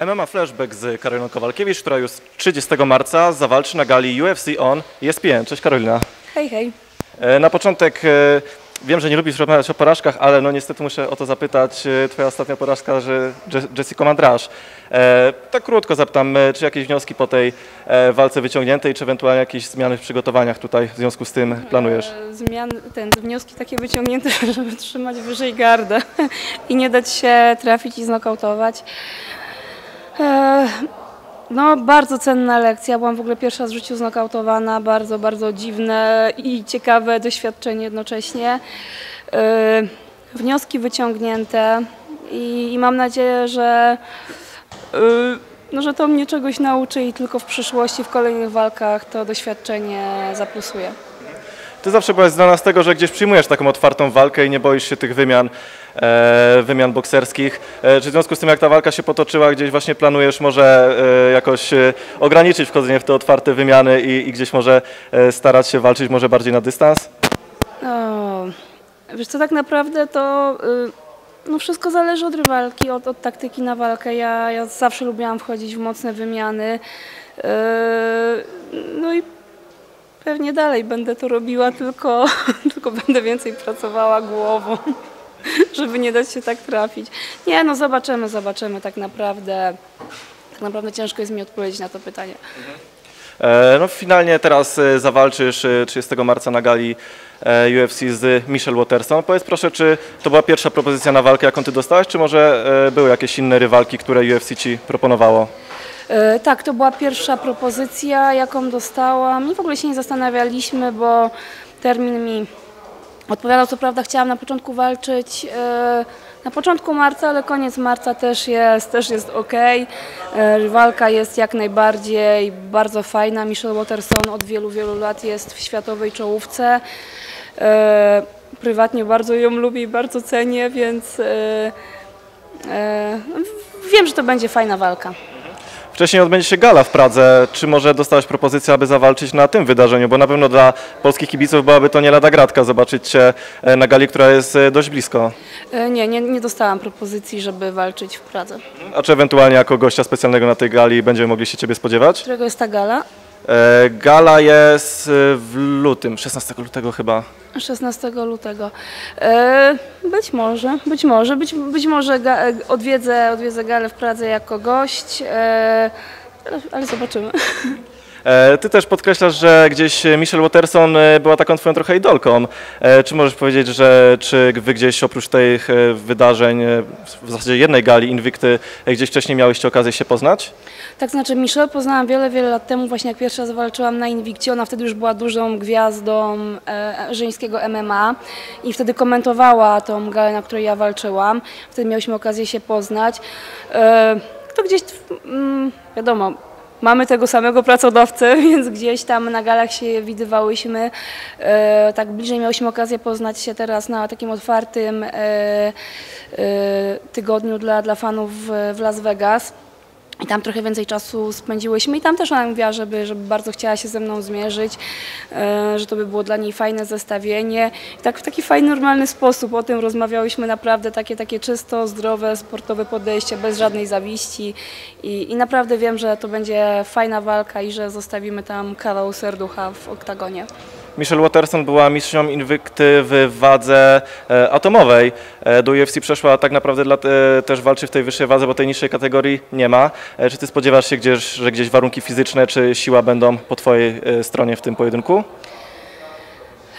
MMA Flashback z Karoliną Kowalkiewicz, która już 30 marca zawalczy na gali UFC On ESPN. Cześć Karolina. Hej, hej. E, Na początek e, wiem, że nie lubisz rozmawiać o porażkach, ale no niestety muszę o to zapytać. E, Twoja ostatnia porażka, że Je- Jessica Mandrasz. Tak krótko zapytam, czy jakieś wnioski po tej walce wyciągniętej, czy ewentualnie jakieś zmiany w przygotowaniach tutaj w związku z tym planujesz? Zmian, ten, wnioski takie wyciągnięte, żeby trzymać wyżej gardę i nie dać się trafić i znokautować. E, No, bardzo cenna lekcja. Byłam w ogóle pierwsza w życiu znokautowana. Bardzo, bardzo dziwne i ciekawe doświadczenie jednocześnie. E, Wnioski wyciągnięte i, i mam nadzieję, że, e, no, że to mnie czegoś nauczy i tylko w przyszłości, w kolejnych walkach to doświadczenie zaplusuje. Ty zawsze byłaś znana z tego, że gdzieś przyjmujesz taką otwartą walkę i nie boisz się tych wymian, e, wymian bokserskich. E, czy w związku z tym, jak ta walka się potoczyła, gdzieś właśnie planujesz może e, jakoś e, ograniczyć wchodzenie w te otwarte wymiany i, i gdzieś może e, starać się walczyć może bardziej na dystans? O, wiesz co, tak naprawdę to y, no wszystko zależy od rywalki, od, od taktyki na walkę. Ja, ja zawsze lubiłam wchodzić w mocne wymiany. Y, no i pewnie dalej będę to robiła, tylko, tylko będę więcej pracowała głową, żeby nie dać się tak trafić. Nie, no zobaczymy, zobaczymy tak naprawdę. Tak naprawdę ciężko jest mi odpowiedzieć na to pytanie. E, no finalnie teraz e, zawalczysz e, 30 marca na gali e, UFC z Michelle Waterson. Powiedz proszę, czy to była pierwsza propozycja na walkę, jaką ty dostałeś, czy może e, były jakieś inne rywalki, które UFC ci proponowało? E, Tak, to była pierwsza propozycja, jaką dostałam i w ogóle się nie zastanawialiśmy, bo termin mi odpowiadał. Co prawda chciałam na początku walczyć e, na początku marca, ale koniec marca też jest, też jest ok. Walka jest jak najbardziej bardzo fajna. Michelle Waterson od wielu, wielu lat jest w światowej czołówce. E, Prywatnie bardzo ją lubię i bardzo cenię, więc e, e, wiem, że to będzie fajna walka. Wcześniej odbędzie się gala w Pradze. Czy może dostałaś propozycję, aby zawalczyć na tym wydarzeniu? Bo na pewno dla polskich kibiców byłaby to nie lada gratka zobaczyć cię e, na gali, która jest e, dość blisko. E, Nie, nie, nie dostałam propozycji, żeby walczyć w Pradze. A czy ewentualnie jako gościa specjalnego na tej gali będziemy mogli się ciebie spodziewać? Którego jest ta gala? E, Gala jest e, w lutym, 16 lutego chyba. 16 lutego. E, być może, być może, być, być może odwiedzę, odwiedzę galę w Pradze jako gość, e, ale, ale zobaczymy. E, Ty też podkreślasz, że gdzieś Michelle Waterson e, była taką twoją trochę idolką. E, Czy możesz powiedzieć, że czy wy gdzieś oprócz tych wydarzeń, w zasadzie jednej gali Invicty, gdzieś wcześniej miałyście okazję się poznać? Tak znaczy, Michelle poznałam wiele, wiele lat temu, właśnie jak pierwsza zawalczyłam na Invictie. Ona wtedy już była dużą gwiazdą żeńskiego MMA i wtedy komentowała tą galę, na której ja walczyłam. Wtedy miałyśmy okazję się poznać. To gdzieś, mm, wiadomo, mamy tego samego pracodawcę, więc gdzieś tam na galach się widywałyśmy. E, tak bliżej miałyśmy okazję poznać się teraz na takim otwartym e, e, tygodniu dla, dla fanów w, w Las Vegas. I tam trochę więcej czasu spędziłyśmy i tam też ona mówiła, żeby, żeby bardzo chciała się ze mną zmierzyć, e, że to by było dla niej fajne zestawienie. I tak w taki fajny, normalny sposób o tym rozmawiałyśmy naprawdę, takie, takie czysto, zdrowe, sportowe podejście, bez żadnej zawiści I, i naprawdę wiem, że to będzie fajna walka i że zostawimy tam kawał serducha w oktagonie. Michelle Waterson była mistrzą Invicty w wadze e, atomowej. E, do UFC przeszła tak naprawdę dla, e, też walczy w tej wyższej wadze, bo tej niższej kategorii nie ma. Czy ty spodziewasz się gdzieś, że gdzieś warunki fizyczne czy siła będą po twojej stronie w tym pojedynku?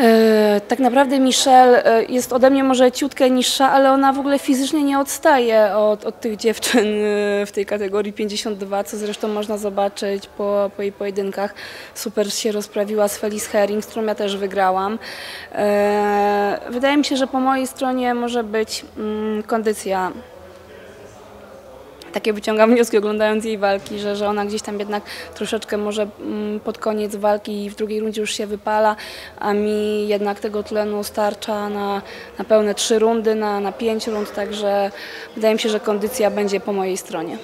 E, Tak naprawdę Michelle e, jest ode mnie może ciutkę niższa, ale ona w ogóle fizycznie nie odstaje od, od tych dziewczyn e, w tej kategorii 52, co zresztą można zobaczyć po, po jej pojedynkach. Super się rozprawiła z Felice Herring, z którą ja też wygrałam. Wydaje mi się, że po mojej stronie może być mm, kondycja takie wyciągam wnioski oglądając jej walki, że, że ona gdzieś tam jednak troszeczkę może mm, pod koniec walki i w drugiej rundzie już się wypala, a mi jednak tego tlenu starcza na, na pełne trzy rundy, na, na pięć rund, także wydaje mi się, że kondycja będzie po mojej stronie.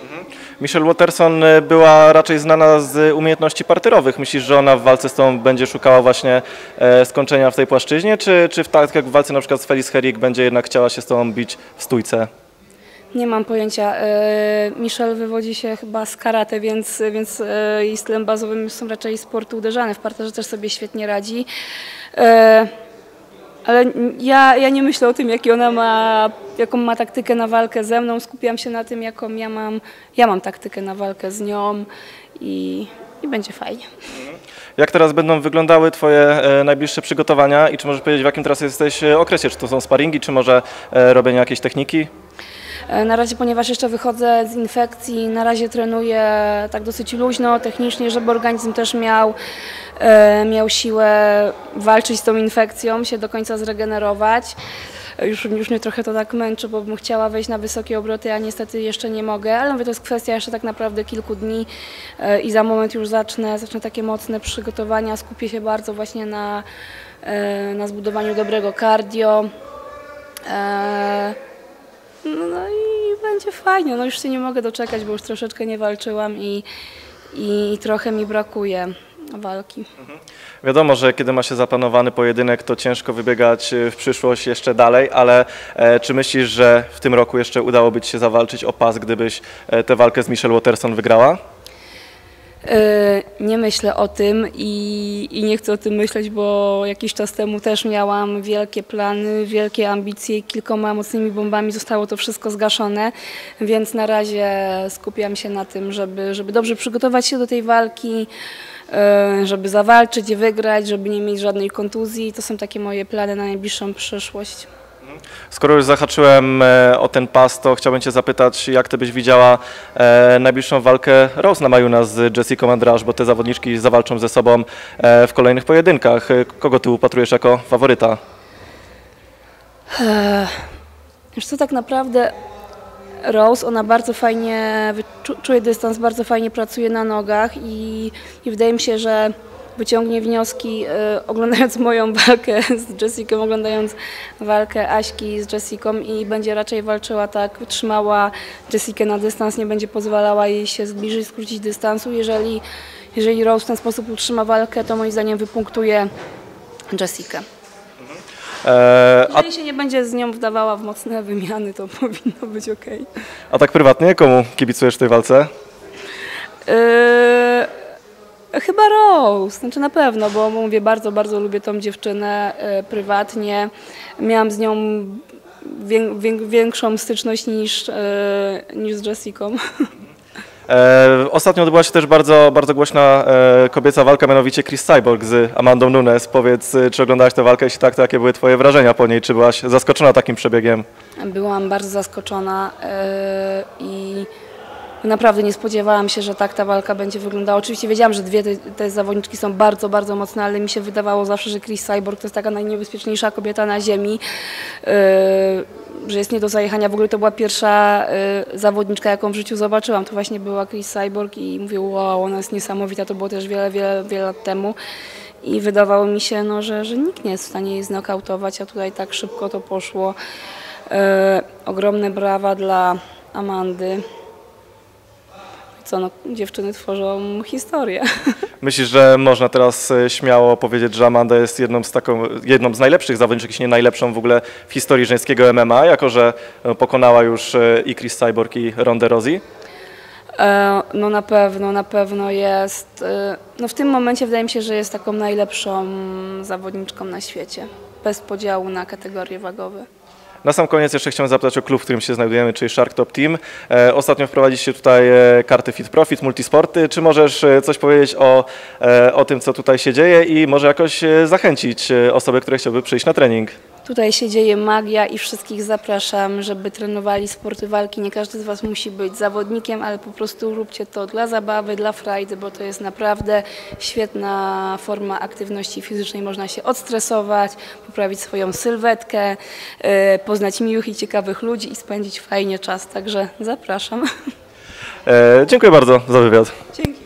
Michelle Waterson e, była raczej znana z umiejętności parterowych. Myślisz, że ona w walce z tą będzie szukała właśnie e, skończenia w tej płaszczyźnie, czy, czy w tak jak w walce na przykład z Felice Herring będzie jednak chciała się z tą bić w stójce? Nie mam pojęcia. E, Michel wywodzi się chyba z karate, więc, więc jej stylem bazowym są raczej sporty uderzane. W parterze też sobie świetnie radzi. E, Ale ja, ja nie myślę o tym, jaki ona ma, jaką ma taktykę na walkę ze mną. Skupiam się na tym, jaką ja mam, ja mam taktykę na walkę z nią i, i będzie fajnie. Jak teraz będą wyglądały Twoje e, najbliższe przygotowania i czy możesz powiedzieć, w jakim teraz jesteś okresie? Czy to są sparingi, czy może robienie jakiejś techniki? E, Na razie, ponieważ jeszcze wychodzę z infekcji, na razie trenuję tak dosyć luźno, technicznie, żeby organizm też miał, e, miał siłę walczyć z tą infekcją, się do końca zregenerować. E, Już, już mnie trochę to tak męczy, bo bym chciała wejść na wysokie obroty, a niestety jeszcze nie mogę, ale mówię, to jest kwestia jeszcze tak naprawdę kilku dni i za moment już zacznę, zacznę takie mocne przygotowania, skupię się bardzo właśnie na, na zbudowaniu dobrego cardio. No, no i będzie fajnie. No już się nie mogę doczekać, bo już troszeczkę nie walczyłam i, i trochę mi brakuje walki. Wiadomo, że kiedy ma się zaplanowany pojedynek, to ciężko wybiegać e, w przyszłość jeszcze dalej, ale e, czy myślisz, że w tym roku jeszcze udałoby Ci się zawalczyć o pas, gdybyś e, tę walkę z Michelle Waterson wygrała? E, Nie myślę o tym i, i nie chcę o tym myśleć, bo jakiś czas temu też miałam wielkie plany, wielkie ambicje kilkoma mocnymi bombami zostało to wszystko zgaszone, więc na razie skupiam się na tym, żeby, żeby dobrze przygotować się do tej walki, e, żeby zawalczyć i wygrać, żeby nie mieć żadnej kontuzji. To są takie moje plany na najbliższą przyszłość. Skoro już zahaczyłem e, o ten pas, to chciałbym Cię zapytać, jak Ty byś widziała e, najbliższą walkę Rose Namajunas z Jessica Andrade, bo te zawodniczki zawalczą ze sobą e, w kolejnych pojedynkach. Kogo Ty upatrujesz jako faworyta? Wiesz co, tak naprawdę Rose, ona bardzo fajnie, czuje dystans, bardzo fajnie pracuje na nogach i, i wydaje mi się, że wyciągnie wnioski e, oglądając moją walkę z Jessicą, oglądając walkę Aśki z Jessicą i będzie raczej walczyła tak, trzymała Jessikę na dystans, nie będzie pozwalała jej się zbliżyć, skrócić dystansu. Jeżeli, jeżeli Rose w ten sposób utrzyma walkę, to moim zdaniem wypunktuje Jessikę. E, a, Jeżeli się nie będzie z nią wdawała w mocne wymiany, to powinno być ok. a tak prywatnie, komu kibicujesz w tej walce? Yy, chyba Rose, znaczy na pewno, bo mówię, bardzo, bardzo lubię tą dziewczynę yy, prywatnie. Miałam z nią wię, wię, większą styczność niż, yy, niż z Jessicą. E, ostatnio odbyła się też bardzo, bardzo głośna e, kobieca walka, mianowicie Chris Cyborg z Amandą Nunes. Powiedz, e, czy oglądałaś tę walkę? Jeśli tak, to jakie były Twoje wrażenia po niej? Czy byłaś zaskoczona takim przebiegiem? Byłam bardzo zaskoczona yy, i naprawdę nie spodziewałam się, że tak ta walka będzie wyglądała. Oczywiście wiedziałam, że dwie te, te zawodniczki są bardzo, bardzo mocne, ale mi się wydawało zawsze, że Chris Cyborg to jest taka najniebezpieczniejsza kobieta na ziemi, yy, że jest nie do zajechania. W ogóle to była pierwsza yy, zawodniczka, jaką w życiu zobaczyłam. To właśnie była Chris Cyborg i mówię, wow, ona jest niesamowita. To było też wiele, wiele, wiele lat temu. I wydawało mi się, no, że, że nikt nie jest w stanie jej znokautować, a tutaj tak szybko to poszło. E, ogromne brawa dla Amandy. Co no, dziewczyny tworzą historię. Myślisz, że można teraz e, śmiało powiedzieć, że Amanda jest jedną z, taką, jedną z najlepszych zawodniczek, jeśli nie najlepszą w ogóle w historii żeńskiego MMA, jako że e, pokonała już e, i Chris Cyborg i Ronda Rousey? No na pewno, na pewno jest. No w tym momencie wydaje mi się, że jest taką najlepszą zawodniczką na świecie. Bez podziału na kategorie wagowe. Na sam koniec jeszcze chciałem zapytać o klub, w którym się znajdujemy, czyli Shark Top Team. E, ostatnio wprowadziliście tutaj e, karty Fit Profit, Multisporty. Czy możesz e, coś powiedzieć o, o tym, co tutaj się dzieje i może jakoś zachęcić osoby, które chciałyby przyjść na trening? Tutaj się dzieje magia i wszystkich zapraszam, żeby trenowali sporty walki. Nie każdy z Was musi być zawodnikiem, ale po prostu róbcie to dla zabawy, dla frajdy, bo to jest naprawdę świetna forma aktywności fizycznej. Można się odstresować, poprawić swoją sylwetkę, e, poznać miłych i ciekawych ludzi i spędzić fajnie czas. Także zapraszam. E, dziękuję bardzo za wywiad. Dzięki.